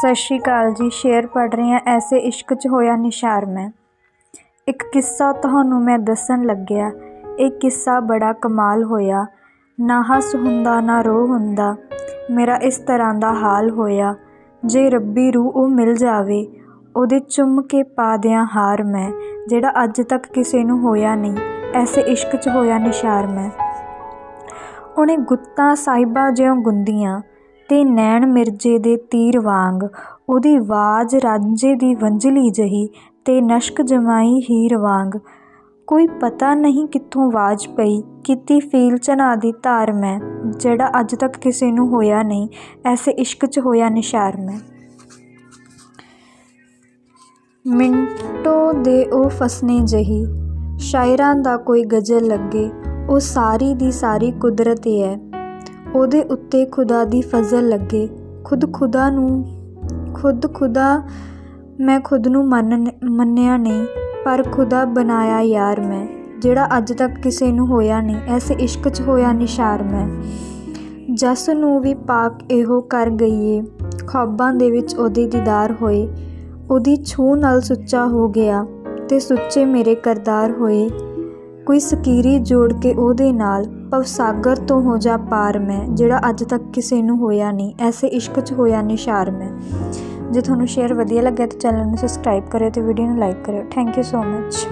ਸਤਿ ਸ਼੍ਰੀ ਅਕਾਲ ਜੀ, ਸ਼ੇਰ ਪੜ੍ਹ ਰਹੀ ਹਾਂ। ਐਸੇ ਇਸ਼ਕ 'ਚ ਹੋਇਆ ਨਿਸ਼ਾਰ ਮੈਂ। ਇੱਕ ਕਿੱਸਾ ਤੁਹਾਨੂੰ ਮੈਂ ਦੱਸਣ ਲੱਗਿਆ। ਇਹ ਕਿੱਸਾ ਬੜਾ ਕਮਾਲ ਹੋਇਆ। ਨਾ ਹੱਸ ਹੁੰਦਾ, ਨਾ ਰੋ ਹੁੰਦਾ। ਮੇਰਾ ਇਸ ਤਰ੍ਹਾਂ ਦਾ ਹਾਲ ਹੋਇਆ। ਜੇ ਰੱਬੀ ਰੂਹ ਉਹ ਮਿਲ ਜਾਵੇ, ਉਹਦੇ ਚੁੰਮ ਕੇ ਪਾ ਦਿਆਂ ਹਾਰ ਮੈਂ, ਜਿਹੜਾ ਅੱਜ ਤੱਕ ਕਿਸੇ ਨੂੰ ਹੋਇਆ ਨਹੀਂ। ਐਸੇ ਇਸ਼ਕ 'ਚ ਹੋਇਆ ਨਿਸ਼ਾਰ ਮੈਂ। ਉਹਨੇ ਗੁੱਤਾਂ, ਸਾਹਿਬਾਂ ਜਿਉਂ ਗੁੰਦੀਆਂ। ਤੇ ਨੈਣ ਮਿਰਜੇ ਦੇ ਤੀਰ ਵਾਂਗ, ਉਹਦੀ ਆਵਾਜ਼ ਰਾਂਝੇ ਦੀ ਵੰਝਲੀ ਜਹੀ ਤੇ ਨਸ਼ਕ ਜਮਾਈ ਹੀਰ ਵਾਂਗ। ਕੋਈ ਪਤਾ ਨਹੀਂ ਕਿੱਥੋਂ ਆਵਾਜ਼ ਪਈ, ਕੀਤੀ ਫੀਲ ਚਨਾ ਦੀ ਧਾਰ ਮੈਂ, ਜਿਹੜਾ ਅੱਜ ਤੱਕ ਕਿਸੇ ਨੂੰ ਹੋਇਆ ਨਹੀਂ, ਐਸੇ ਇਸ਼ਕ 'ਚ ਹੋਇਆ ਨਿਸ਼ਾਰ ਮੈਂ। ਮਿੰਟੋ ਦੇ ਉਹ ਫਸਨੇ ਜਹੀ, ਸ਼ਾਇਰਾਂ ਦਾ ਕੋਈ ਗਜ਼ਲ ਲੱਗੇ, ਉਹ ਸਾਰੀ ਦੀ ਸਾਰੀ ਕੁਦਰਤ ਏ ਹੈ ਉਹਦੇ ਉੱਤੇ ਖੁਦਾ ਦੀ ਫਜ਼ਲ ਲੱਗੇ। ਖੁਦ ਖੁਦਾ ਨੂੰ, ਖੁਦ ਖੁਦਾ ਮੈਂ ਖੁਦ ਨੂੰ ਮੰਨ, ਮੰਨਿਆ ਨਹੀਂ, ਪਰ ਖੁਦਾ ਬਣਾਇਆ ਯਾਰ ਮੈਂ, ਜਿਹੜਾ ਅੱਜ ਤੱਕ ਕਿਸੇ ਨੂੰ ਹੋਇਆ ਨਹੀਂ ਐਸੇ ਇਸ਼ਕ 'ਚ ਹੋਇਆ ਨਿਸ਼ਾਰ ਮੈਂ। ਜਸ ਨੂੰ ਵੀ ਪਾਕ ਇਹੋ ਕਰ ਗਈਏ, ਖੌਬਾਂ ਦੇ ਵਿੱਚ ਉਹਦੇ ਦੀਦਾਰ ਹੋਏ। ਉਹਦੀ ਛੂਹ ਨਾਲ ਸੁੱਚਾ ਹੋ ਗਿਆ ਤੇ ਸੁੱਚੇ ਮੇਰੇ ਕਰਦਾਰ ਹੋਏ। ਕੋਈ ਸਕੀਰੀ ਜੋੜ ਕੇ ਉਹਦੇ ਨਾਲ ਭਵਸਾਗਰ ਤੋਂ ਹੋ ਜਾ ਪਾਰ ਮੈਂ, ਜਿਹੜਾ ਅੱਜ ਤੱਕ ਕਿਸੇ ਨੂੰ ਹੋਇਆ ਨਹੀਂ, ਐਸੇ ਇਸ਼ਕ 'ਚ ਹੋਇਆ ਨਿਸ਼ਾਰ ਮੈਂ। ਜੇ ਤੁਹਾਨੂੰ ਸ਼ੇਅਰ ਵਧੀਆ ਲੱਗਿਆ ਤਾਂ ਚੈਨਲ ਨੂੰ ਸਬਸਕ੍ਰਾਈਬ ਕਰਿਓ ਤੇ ਵੀਡੀਓ ਨੂੰ ਲਾਈਕ ਕਰਿਓ। Thank you so much